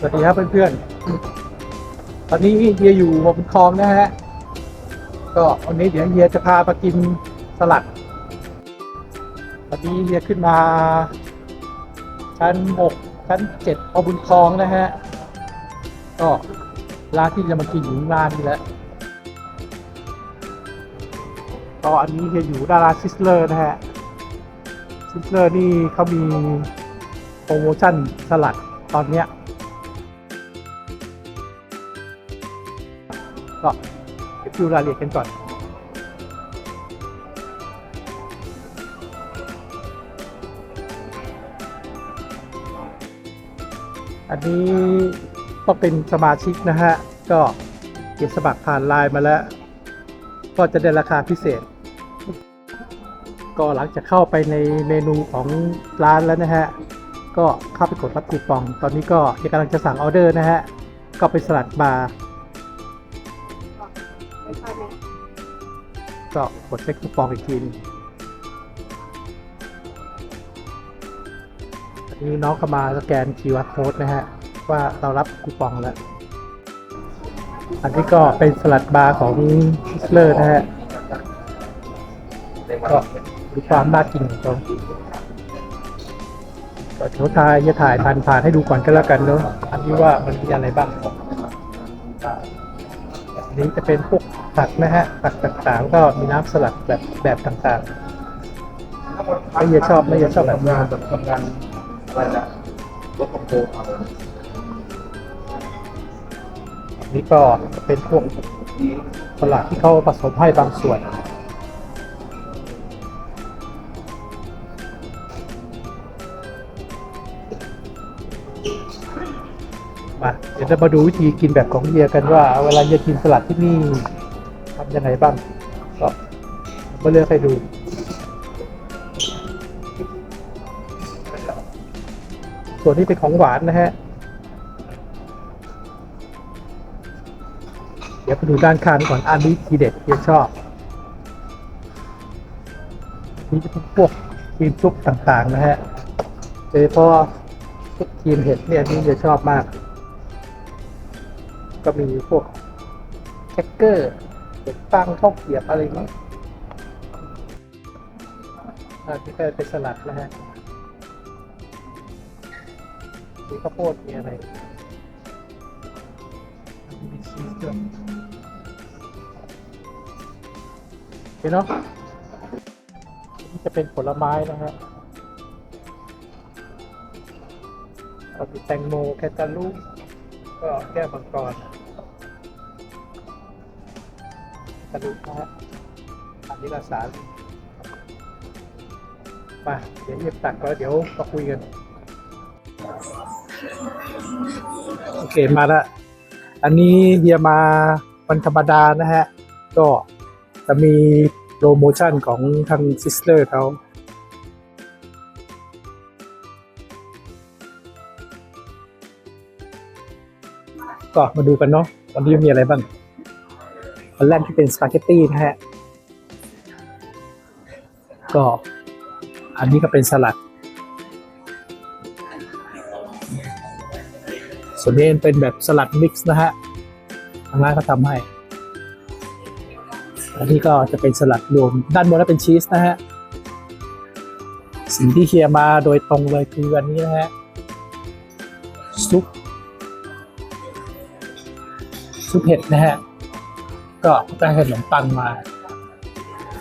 สวัสดีครับเพื่อนๆ ตอนนี้เฮียอยู่บนคลองนะฮะ ก็วันนี้เดี๋ยวเฮียจะพามากินสลัด ตอนนี้เฮียขึ้นมา ชั้นหกชั้นเจ็ดเอาบุญคลองนะฮะ ก็ร้านที่จะมากินอยู่ร้านนี้แหละก็อันนี้เฮียอยู่ดาราซิสเลอร์นะฮะ ซิสเลอร์นี่เขามีโปรโมชั่นสลัดตอนเนี้ย ก็ดูรายละเอียดกันก่อนอันนี้ต้องเป็นสมาชิกนะฮะ ก็เก็บสมัครผ่านไลน์มาแล้ว ก็จะได้ราคาพิเศษ ก็หลังจากเข้าไปในเมนูของร้านแล้วนะฮะ ก็เข้าไปกดรับคูปอง ตอนนี้ก็กำลังจะสั่งออเดอร์นะฮะ ก็เป็นสลัดบาร์ ก็กดเช็คคูปองอีกทีนึงอันนี้น้องเข้ามาสแกน QR code นะฮะ ว่าเรารับคูปองแล้ว อันนี้ก็เป็นสลัดบาร์ของซิสเลอร์นะฮะ ก็ดูความน่ากินของเขาก็เดี๋ยวทายจะถ่ายผ่านผ่านให้ดูก่อนก็แล้วกันเนาะอันนี้ว่ามันมีอะไรบ้างอันนี้จะเป็นพวก ผักนะฮะผักต่างๆ ก็มีน้ำสลัดแบบแบบต่างๆไม่เยอะชอบไม่เยอะชอบแบบนี้แบบทำงานอะไรนะรถคอมโบเอาอันนี้ก็จะเป็นพวกสลัดที่เขาผสมให้บางส่วนมาเดี๋ยวจะมาดูวิธีกินแบบของเฮียกันว่า เวลาเฮียกินสลัดที่นี่ทำ ยังไงบ้างก็มาเลือกให้ดูส่วนนี้เป็นของหวานนะฮะ เดี๋ยวไปดูด้านข้างก่อนอันนี้ทีเด็ดเฮียชอบนี่จะเป็นพวกครีมซุปต่างๆนะฮะโดยเฉพาะซุปครีมเห็ดเนี่ยนี่เฮียชอบมาก ก็มีพวกแคคเกอร์ เห็ดฟางข้าวเกียบอะไรเงี้ยอันนี้ก็เป็นสลัดนะฮะมีข้าวโพดมีอะไรมีชีสด้วยเห็นเนาะนี่จะเป็นผลไม้นะฮะเรามีแตงโมแคนตาลูปก็แก้วมังกร แคนตาลูปนะฮะอันนี้ละสาลีมาเดี๋ยวเยียบตักก็เดี๋ยวมาคุยกัน โอเคมาละอันนี้เฮียมาวันธรรมดานะฮะ ก็จะมีโปรโมชั่นของทางซิสเลอร์เขาก็มาดูกันเนาะวันนี้มีอะไรบ้าง อันแรกที่เป็นสปาเกตตี้นะฮะ ก็อันนี้ก็เป็นสลัด ส่วนนี้เป็นแบบสลัดมิกซ์นะฮะ ทางร้านเขาทำให้ อันนี้ก็จะเป็นสลัดรวม ด้านบนแล้วเป็นชีสนะฮะ สิ่งที่เคียร์มาโดยตรงเลยคืออันนี้นะฮะ ซุป ซุปเห็ดนะฮะ ก็ได้ขนมปังมา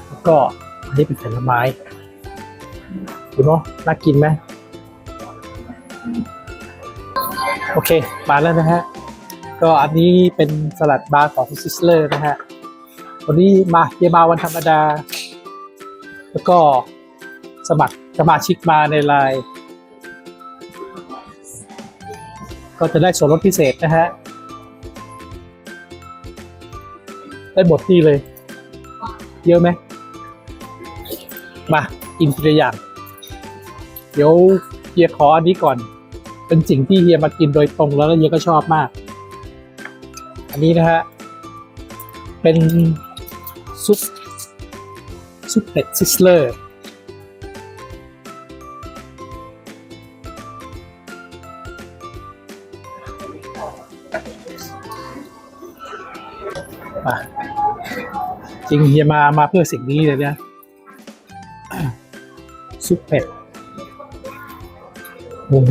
แล้วก็อันนี้เป็นผลไม้ดูเนาะน่ากินไหมโอเค มาแล้วนะฮะ ก็อันนี้เป็นสลัดบาร์ของซิสเลอร์นะฮะ วันนี้มาเยมาวันธรรมดา แล้วก็สมัครสมาชิกมาในไลน์ก็จะได้ส่วนลดพิเศษนะฮะ ได้หมดที่เลย เยอะไหมมากินทีละอย่าง เดี๋ยวเฮียขออันนี้ก่อน เป็นสิ่งที่เฮียมากินโดยตรงแล้วเฮียก็ชอบมาก อันนี้นะฮะ เป็นซุปซุปเป็ดซิสเลอร์ จริงเฮียมามาเพื่อสิ่งนี้เลยนี่ยซุปเผ็ดโอ้โห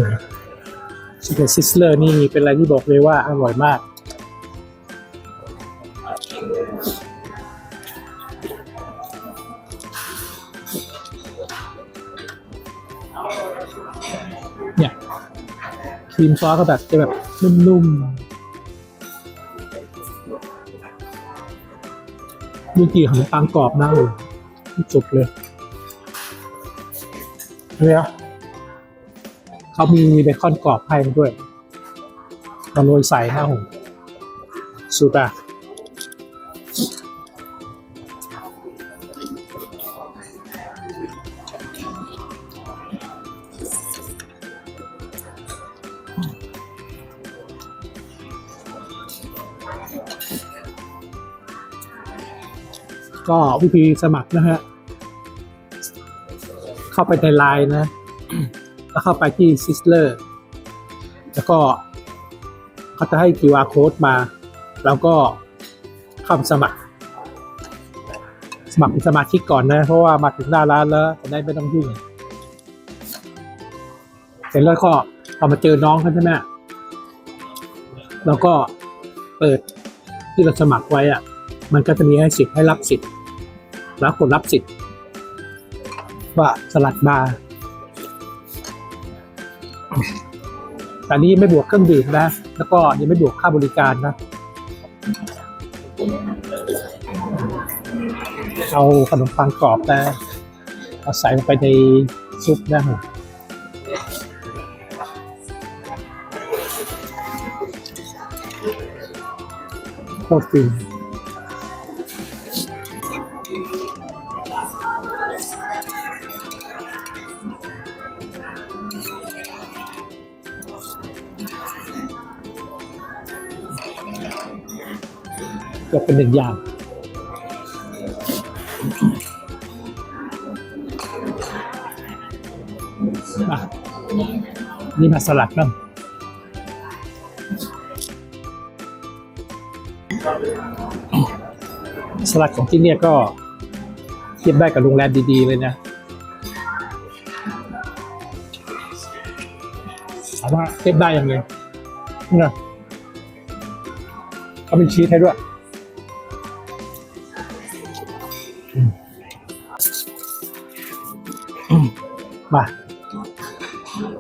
ซุปเผ็ดซิสเลอร์นี่เป็นอะไรที่บอกเลยว่าอร่อยมาก เนี่ยครีมซอสก็แบบจะแบบนุ่มๆ ดูจีขนมปังกรอบนะโอ้โหจุดเลยเนี่ยเขามีเบคอนกรอบให้ด้วยมาโรยใส่นะโอ้โหสุดอะ ก็วิธีสมัครนะฮะ เข้าไปในไลน์นะ แล้วเข้าไปที่ s i s l e r แล้วก็เขาจะให้ QR code มา แล้วก็เข้าสมัคร สมัครเป็นสมาชิกก่อนนะ เพราะว่ามาถึงหน้าร้านแล้วจะได้ไม่ต้องยุ่งเสร็จแล้วก็พอมาเจอน้องเขาใช่ไหมแล้วก็เปิดที่เราสมัครไว้อะมันก็จะมีให้สิทธิ์ให้รับสิทธิ์ แล้วกดรับสิทธิ์ ว่าสลัดบาร์แต่นี้ไม่บวกเครื่องดื่มนะ แล้วก็ยังไม่บวกค่าบริการนะ เอาขนมปังกรอบนะเอาใส่ลงไปในซุปนะโคตรฟิน ก็เป็นหนึ่งอย่างนี่มาสลัดบ้างสลัดของที่เนี่ยก็เทียบได้กับโรงแรมดีๆเลยนะถามว่าเทียบได้ยังไงนี่ย เขาเป็นชีสให้ด้วยมา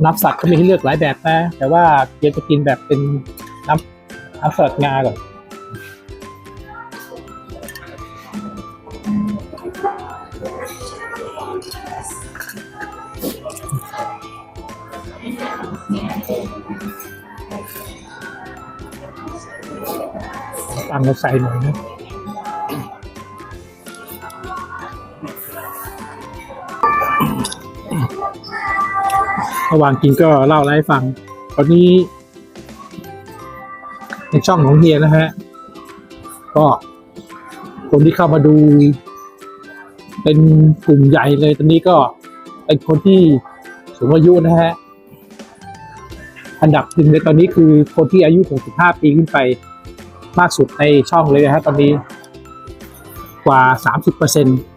น้ำสัตว์ก็มีให้เลือกหลายแบบนะ แต่ว่าเดี๋ยวจะกินแบบเป็นน้ำน้ำสลัดงาก่อน ตังเราใส่หน่อยนะระหว่างกินก็เล่าอะไรให้ฟัง ตอนนี้ในช่องของเฮียนะฮะ ก็คนที่เข้ามาดู เป็นกลุ่มใหญ่เลย ตอนนี้ก็เป็นคนที่สูงอายุนะฮะ อันดับหนึ่งในตอนนี้คือคนที่อายุ 65 ปีขึ้นไปมากสุดในช่องเลยนะฮะตอนนี้กว่า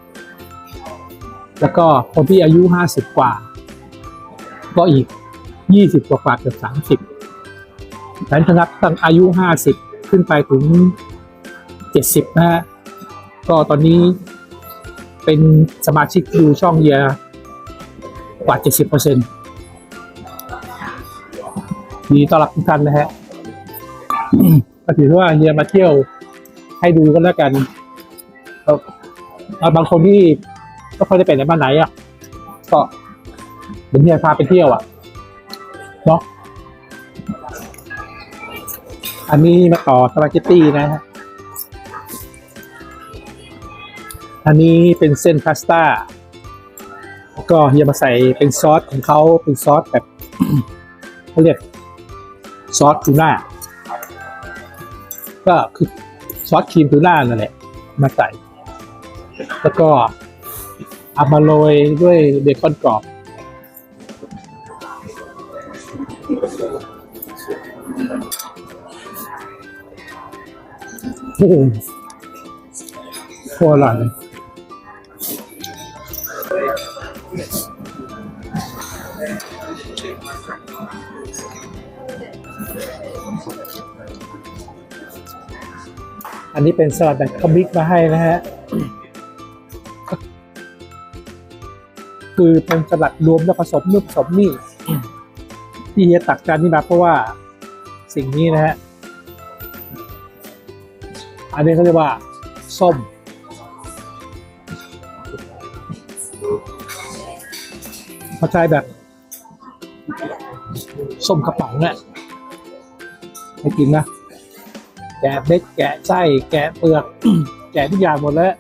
30%แล้วก็คนที่อายุ 50 กว่า ก็อีก 20 กว่ากว่าเกือบ 30นั้นถ้านับตั้งอายุ 50 ขึ้นไปถึง 70 นะฮะก็ตอนนี้เป็นสมาชิกดูช่องเยียกว่า 70% ดีต้อนรับทุกท่านนะฮะก็ถือว่าเฮียมาเที่ยวให้ดูกันแล้วกันเอาบางคนที่ก็ค่อยได้ไปไหนมาไหนอะ ก็เป็นเฮียพาไปเที่ยวอะเนาะอันนี้มาต่อสปาเกตตี้นะฮะ อันนี้เป็นเส้นพาสต้า ก็เฮียมาใส่เป็นซอสของเขาเป็นซอสแบบเขาเรียก ซอสทูน่าก็คือซอสครีมทูน่านั่นแหละมาใส่ แล้วก็เอามาโรยด้วยเบคอนกรอบ โอ้โหอร่อยเลย อันนี้เป็นสลัดแบบคอมมิกมาให้นะฮะ คือเป็นสลัดรวมแล้วผสมนู่นผสมนี่ที่เฮียตักจานนี้มาเพราะว่าสิ่งนี้นะฮะ อันนี้เขาเรียกว่า ส้มเขาใช้แบบ ส้มกระป๋องเนี่ยให้กินนะ แกะเม็ดแกะไส้แกะเปลือก แกะทุกอย่างหมดแล้ว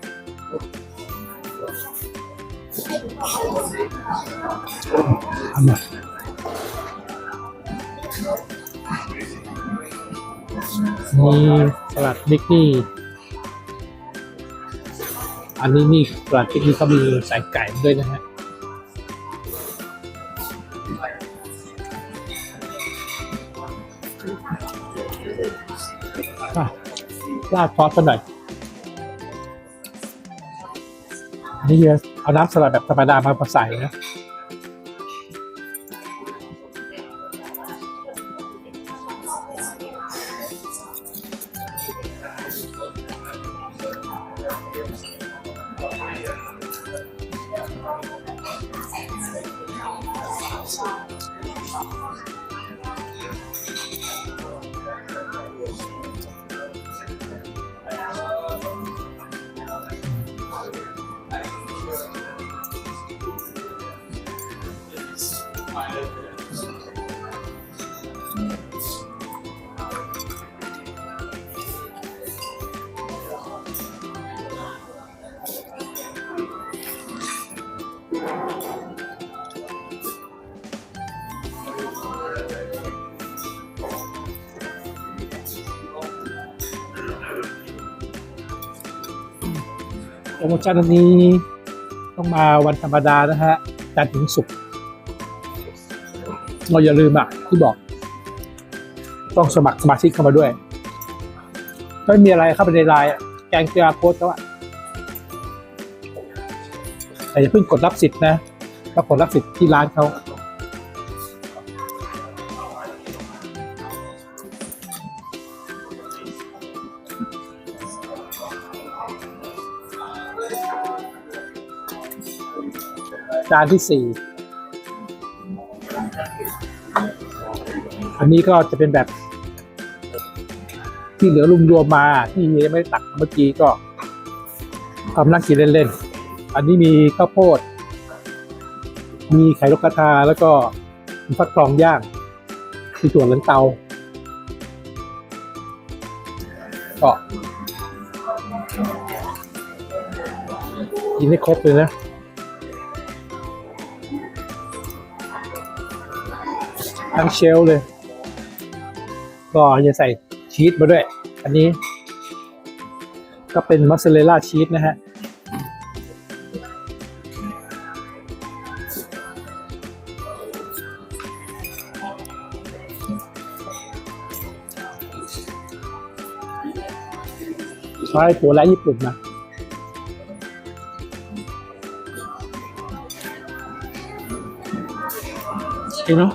ทำไมนี่สลัดนิกนี่ อันนี้นี่สลัดนิกนี่เขามีใส่ไก่ด้วยนะฮะ อะราดซอสกันหน่อยนนี่เอาน้ำสลัดแบบธรรมดามาใส่นะ โปรโมชั่นอันนี้ต้องมาวันธรรมดานะฮะจันทร์ถึงศุกร์เราอย่าลืมอะที่บอก ต้องสมัครสมาชิกเข้ามาด้วยไม่มีอะไรเข้าไปในไลน์แกงเกียร์โค้ดเขาอะแต่อย่าเพิ่งกดรับสิทธิ์นะก็กดรับสิทธิ์ที่ร้านเขา จานที่สี่อันนี้ก็จะเป็นแบบ ที่เหลือรวมรวมมาที่ยังไม่ได้ตักเมื่อกี้ก็ทำนั่งกินเล่นๆ อันนี้มีข้าวโพด มีไข่นกกระทาแล้วก็มีฟักทองย่างมีถั่วเลันเตา ก็กินให้ครบเลยนะ ทั้งเชลเลย ก็จะใส่ชีสมาด้วย อันนี้ ก็เป็นมอสซาเรลล่าชีสนะฮะ ใช้ตัวแรกญี่ปุ่นมาโอเคเนาะ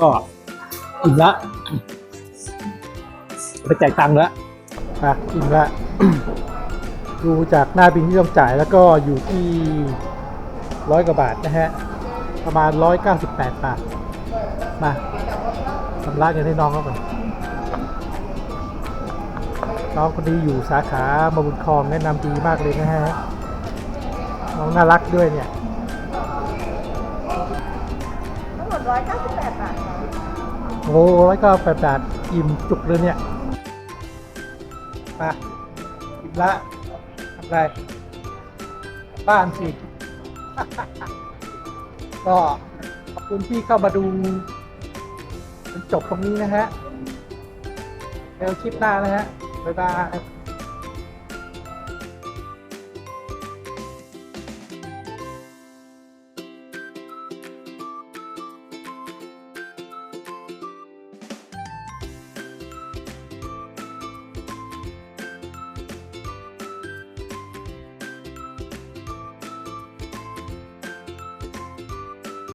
ก็อิ่มละไปจ่ายตังค์แล้วอะอิ่มละ ดูจากหน้าบินที่ต้องจ่ายแล้วก็อยู่ที่ร้อยกว่าบาทนะฮะ ประมาณร้อยเก้าสิบแปดบาท มาสำระเงินให้น้องเขาก่อนน้องคนนี้อยู่สาขามาบุญคลองแนะนำดีมากเลยนะฮะ น้องน่ารักด้วยเนี่ย โอ้ร้อยก็แปดบาทอิ่มจุกเลยเนี่ยมาอิ่มละทำไรกลับบ้านสิ ก็ขอบคุณที่เข้ามาดูจนจบตรงนี้นะฮะเดี๋ยวคลิปหน้านะฮะบ๊ายบาย